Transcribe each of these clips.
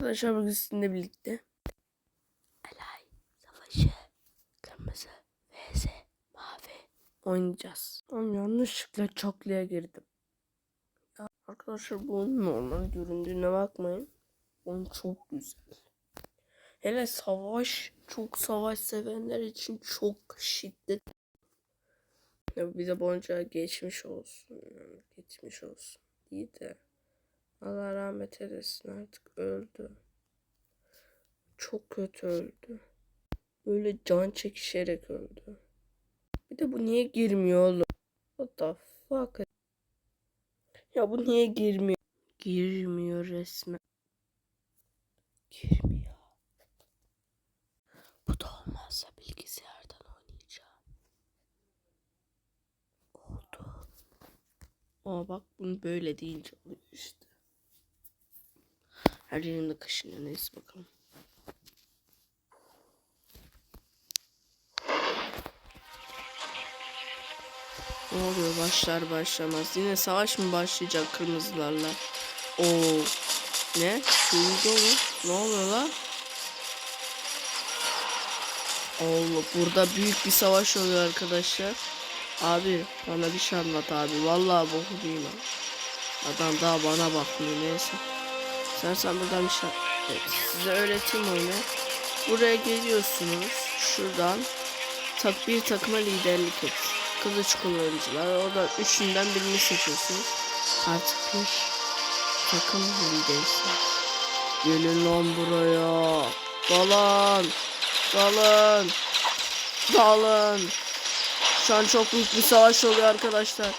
Arkadaşlar bugün sizinle birlikte Alay Savaşı Kırmızı vs Mavi oynayacağız. Ama yanlışlıkla çokluya girdim. Ya arkadaşlar bu normal göründüğüne bakmayın. Oyun çok güzel. Hele savaş çok savaş sevenler için çok şiddet. Ya bize boncuğa geçmiş olsun. Geçmiş olsun. İyi de. Allah rahmet eylesin artık öldü. Çok kötü öldü. Böyle can çekişerek öldü. Bir de bu niye girmiyor oğlum? What the fuck? Ya bu niye girmiyor? Girmiyor resmen. Girmiyor. Bu da olmazsa bilgisayardan oynayacağım. Oldu. Aa bak bunu böyle deyince oluyor işte. Her yerimde kaşınıyor. Neyse bakalım. Ne oluyor başlar başlamaz. Yine savaş mı başlayacak kırmızılarla? Oo. Ne? Duydu mu? Ne oluyor lan? Allah burada büyük bir savaş oluyor arkadaşlar. Abi bana bir şey anlat abi. Vallahi boku değil ha. Adam daha bana bakmıyor neyse. Sen sen buradan bir şey... Evet, size öğreteyim oyunu. Buraya geliyorsunuz. Şuradan tak bir takıma liderlik et. Kılıç kullanıcılar. Oradan üçünden birini seçiyorsunuz. Artık bir takım liderisin. Gelin lan buraya. Dalın. Dalın. Dalın. Şu an çok büyük bir savaş oluyor arkadaşlar.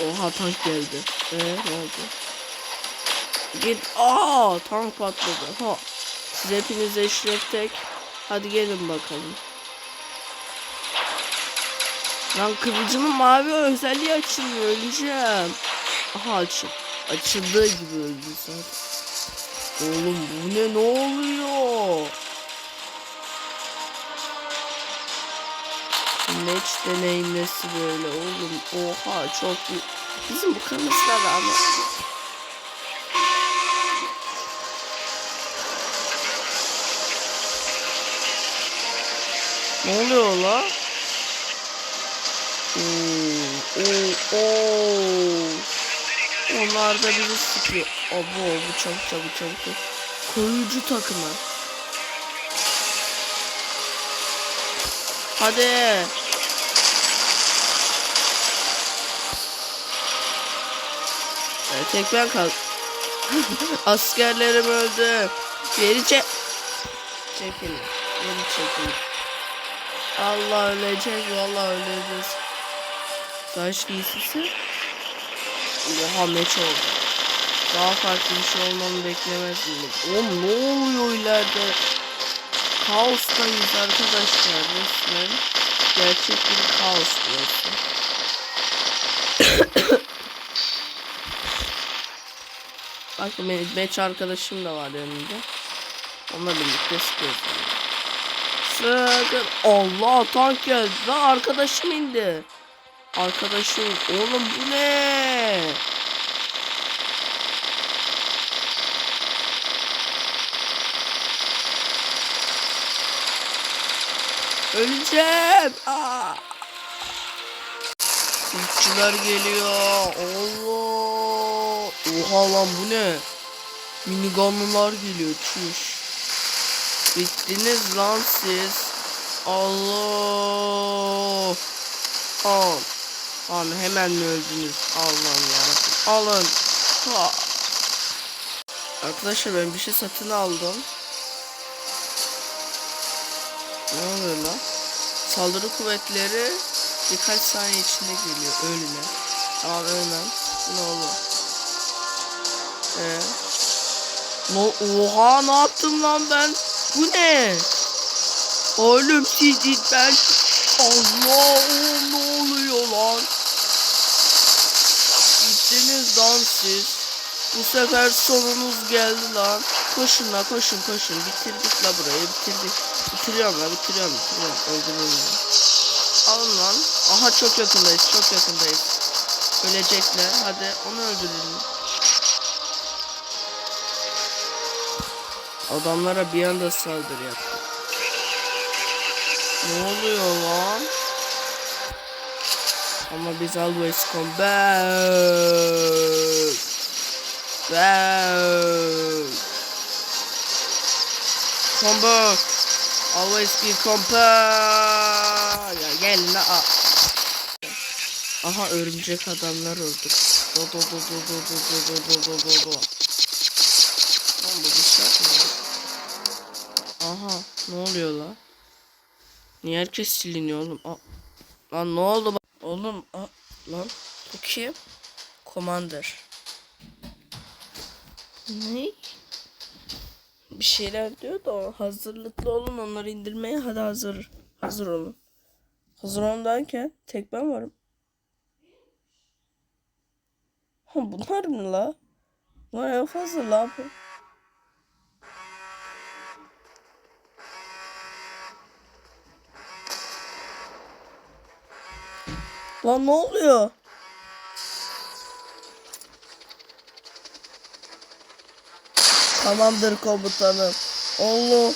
Oha tank geldi. Ee ne oldu? Git. Aa tank patladı. Ha. Siz hepiniz eşref tek. Hadi gelin bakalım. Lan kılıcımın mavi özelliği açılmıyor. Öleceğim. Aha açıl. Açıldığı gibi öldü zaten. Oğlum bu ne ne oluyor? Match deneyimlesi böyle oğlum. Oha çok iyi. Bizim bu kırmızılar ama Ne oluyor la? Oo, oo. Onlar da bizi sıkıyor. Abo bu çabuk çabuk çabuk. Koruyucu takımı. Hadi. Evet, tek ben kal. Askerlerim öldü. Geri çek. Çekilin. Geri çekilin. Allah öleceğiz. Vallahi öleceğiz. Savaş giysisi. Oha meç oldu. Daha farklı bir şey olmamı beklemezdim. Oğlum ne oluyor ileride? Kaostayız arkadaşlar resmen. Gerçek bir kaos burası. Bakın benim meç arkadaşım da var yanımda. Onunla birlikte sıkıyoruz. Sakın. Allah tank geldi. Lan arkadaşım indi. Arkadaşım. Oğlum bu ne? Öleceğim. Aa. Kılıççılar geliyor. Allah. Oha lan bu ne? Minigunlular geliyor. Çüş. Bittiniz lan siz. Allah. Al. Lan hemen mi öldünüz? Allah'ım yarabbim. Alın. Ha. Arkadaşlar ben bir şey satın aldım. Ne oluyor lan? Saldırı kuvvetleri birkaç saniye içinde geliyor ölüme. Tamam ölmem. Ne oğlum? Ee? No, oha ne yaptım lan ben? Bu ne? Oğlum ben Allah ne oluyor lan? Gittiniz lan siz. Bu sefer sonunuz geldi lan. Koşun la koşun koşun. Bitirdik la burayı bitirdik. Bitiriyorum la bitiriyorum bitiriyorum. Öldürüyorum. Alın lan. Aha çok yakındayız çok yakındayız. Ölecekler. Hadi onu öldürelim. Adamlara bir anda saldırı yaptı. Ne oluyor lan? Ama biz always come back. Back. Come back. Always be come back. Ya gel la. Aha örümcek adamlar öldü. Do do do do do do do do do do do. Aha ne oluyor la? Niye herkes siliniyor oğlum? Aa, lan ne oldu? Oğlum aa, lan bu kim? Commander. Ne? Bir şeyler diyor da hazırlıklı olun onları indirmeye hadi hazır. Hazır olun. Hazır olun tek ben varım. Ha bunlar mı la? Bunlar en fazla la bu. Lan ne oluyor? Tamamdır komutanım. Allah.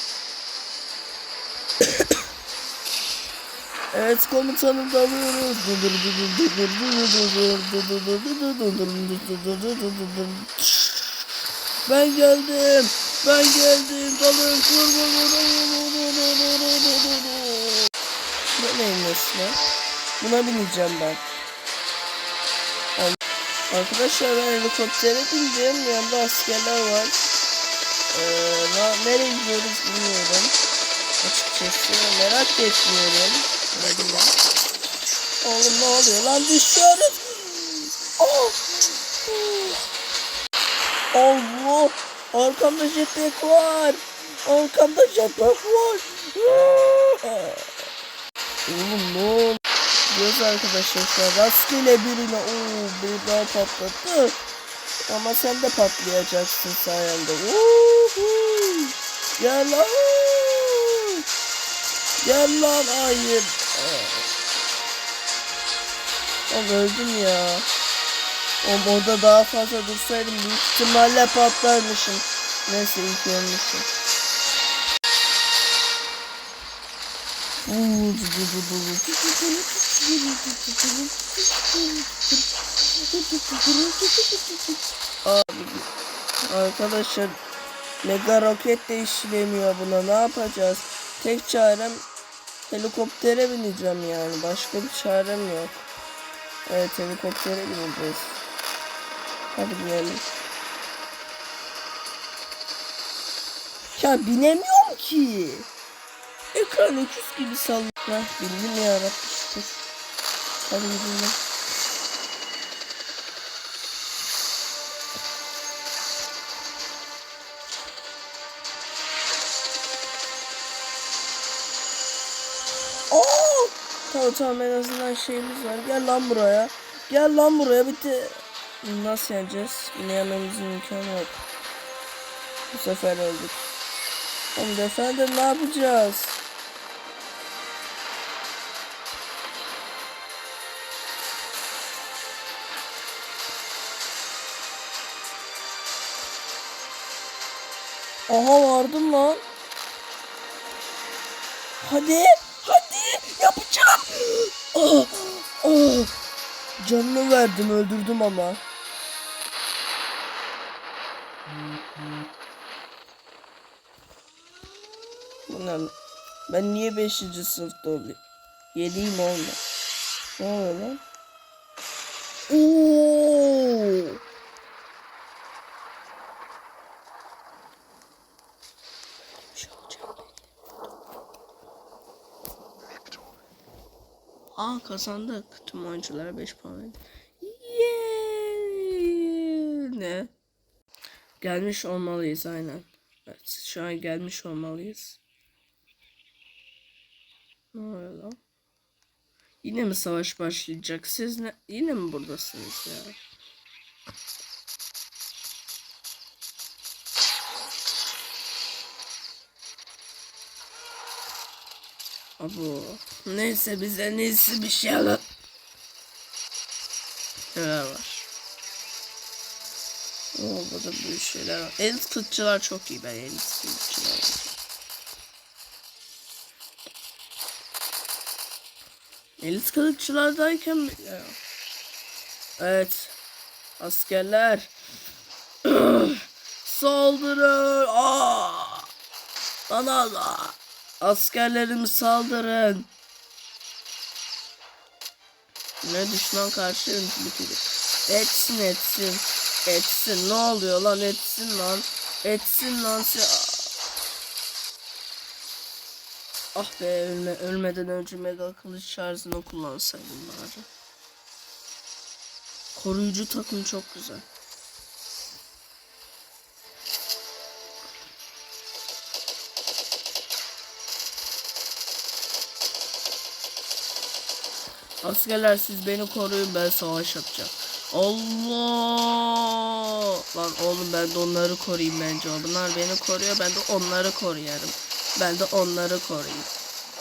evet komutanım dalıyoruz. Ben geldim. Ben geldim. Dalın Bu neyin nesi lan? Buna bineceğim ben. Arkadaşlar ben helikoptere bindim. Yanında askerler var. Ee, nereye gidiyoruz bilmiyorum. Açıkçası merak etmiyorum. Hadi. Oğlum ne oluyor lan düşüyoruz. Oh. Allah. Arkamda jetpack var. Arkamda jetpack var. Oğlum ne oldu? Diyoruz arkadaşlar şu an rastgele birine ooo bir daha patlattı. Ama sen de patlayacaksın sayende. Uhu. Gel lan. Gel lan hayır. Oğlum öldüm ya. Oğlum orada daha fazla dursaydım büyük ihtimalle patlarmışım. Neyse ilk ölmüşüm. Abi arkadaşlar mega roket de işlemiyor buna ne yapacağız? Tek çarem helikoptere bineceğim yani başka bir çarem yok. Evet helikoptere bineceğiz. Hadi binelim. Ya binemiyorum ki. Ekran öküz gibi sallıyor. Bildim ya Rabbi Hadi gidelim. Oo! Tamam tamam en azından şeyimiz var. Gel lan buraya. Gel lan buraya bitti. Nasıl yeneceğiz? Yine yememizin imkanı yok. Bu sefer öldük. Oğlum efendim ne yapacağız? Aha vardım lan. Hadi. Hadi. Yapacağım. Ah, ah. Canını verdim öldürdüm ama. Ben niye 5. sınıfta olayım? 7'yim olma. Ne oluyor lan? Oo! Aa kazandık. Tüm oyuncular 5 puan verdi. Yeah! Ne? Gelmiş olmalıyız aynen. Evet, şu an gelmiş olmalıyız. Ne oluyor lan? Yine mi savaş başlayacak? Siz ne? Yine mi buradasınız ya? Abo. Neyse bize neyse bir şey alın. Neler var? Oo burada büyük şeyler var. Elit kılıççılar çok iyi ben elit kılıççılar. Elit kılıççılardayken. Evet. Askerler. Saldırın. Aa! Bana da. Askerlerim saldırın. Ne düşman karşı yönetimdeki. Etsin etsin. Etsin. Ne oluyor lan etsin lan. Etsin lan. Se- Ah be ölme, ölmeden önce mega kılıç şarjını kullansaydım bari. Koruyucu takım çok güzel. Askerler siz beni koruyun ben savaş yapacağım. Allah! Lan oğlum ben de onları koruyayım bence. Bunlar beni koruyor ben de onları koruyarım. Ben de onları koruyayım.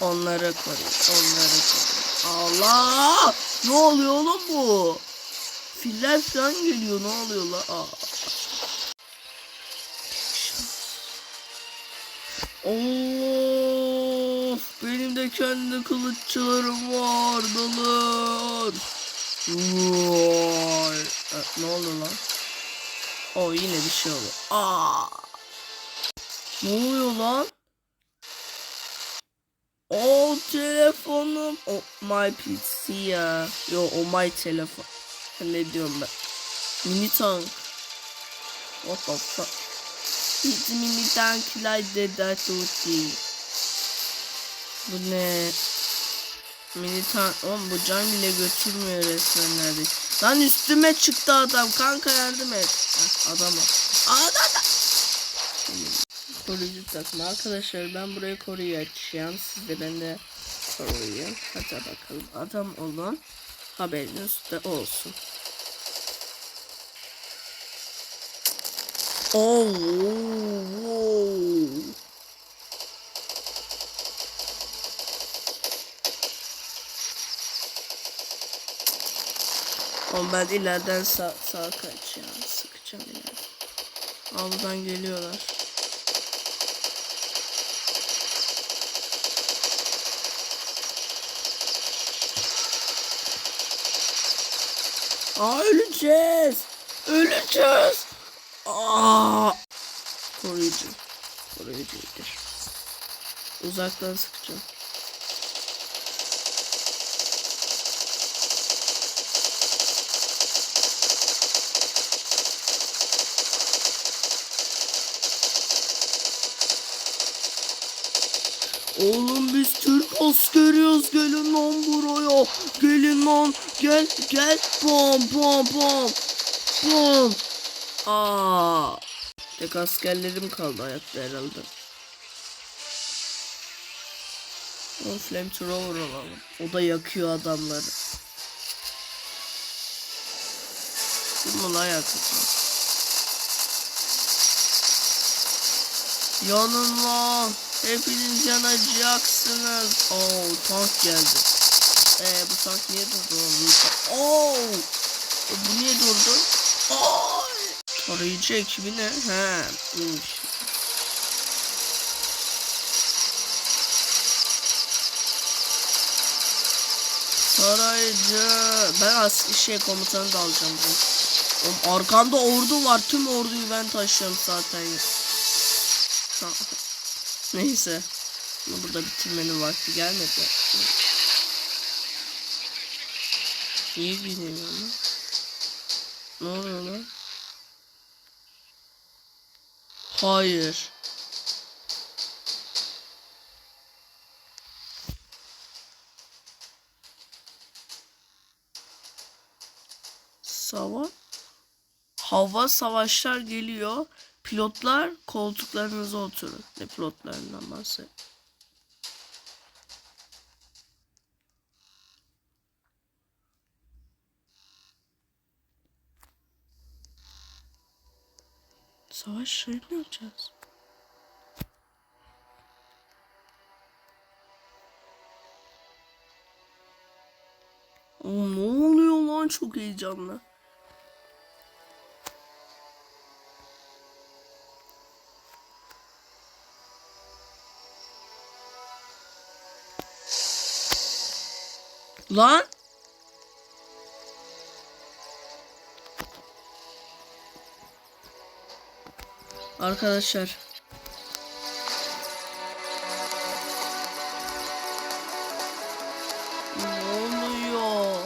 Onları koruyayım. Onları koruyayım. Allah! Ne oluyor oğlum bu? Filler falan geliyor ne oluyor la? Aa. Of! Benim de kendi kılıççılarım var. Dalır. Vay. E, ne oldu lan? O yine bir şey oldu. Aa! Ne oluyor lan? O telefonum. O my PC ya. Yo o my telefon. Ne diyorum ben? Mini tank. What the fuck? It's mini tank like that tutti. Bu ne? Mini tank. Oğlum bu can bile götürmüyor resmen neredeyse. Lan üstüme çıktı adam. Kanka yardım et. Heh, adam o. Adam. Koruyucu takım. Arkadaşlar ben burayı koruyacağım. Siz de ben de koruyun. Hadi bakalım. Adam olun. Haberiniz de olsun. Oh, wow. Oğlum ben ileriden sağ, sağ kaçacağım. Sıkacağım ileriden. Buradan geliyorlar. Aa öleceğiz. Öleceğiz. Aa. Koruyucu. Koruyucu iyidir. Uzaktan sıkacağım. Oğlum biz Türk askeriyiz gelin lan buraya. Lan gel gel bom bom bom bom. Aa. Tek askerlerim kaldı ayakta herhalde. O flamethrower alalım. O da yakıyor adamları. Bunu la yakacağım. Yanın lan. Hepiniz yanacaksınız. Oo tank geldi. Ee bu tank niye durdu? Oo. E, bu niye durdu? Oo. Tarayıcı ekibi ne? He. Tarayıcı. Ben as şey komutanı da alacağım. Oğlum, arkamda ordu var. Tüm orduyu ben taşıyorum zaten. Neyse. Burada bitirmenin vakti gelmedi. Niye gülüyor lan? Ne oluyor lan? Hayır. Sava Hava savaşlar geliyor. Pilotlar koltuklarınıza oturun. Ne pilotlarından bahset. şurayı ne yapacağız? Ne oluyor lan çok heyecanlı. Lan Arkadaşlar. Ne oluyor?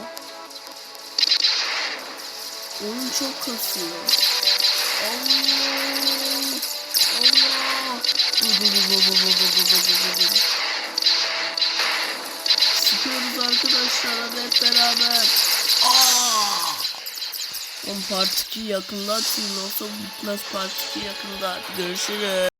Oyun çok kasıyor. Allah. Allah. Sıkıyoruz arkadaşlar hadi hep beraber. Part 2 yakında atayım yoksa bitmez part 2 yakında. Görüşürüz.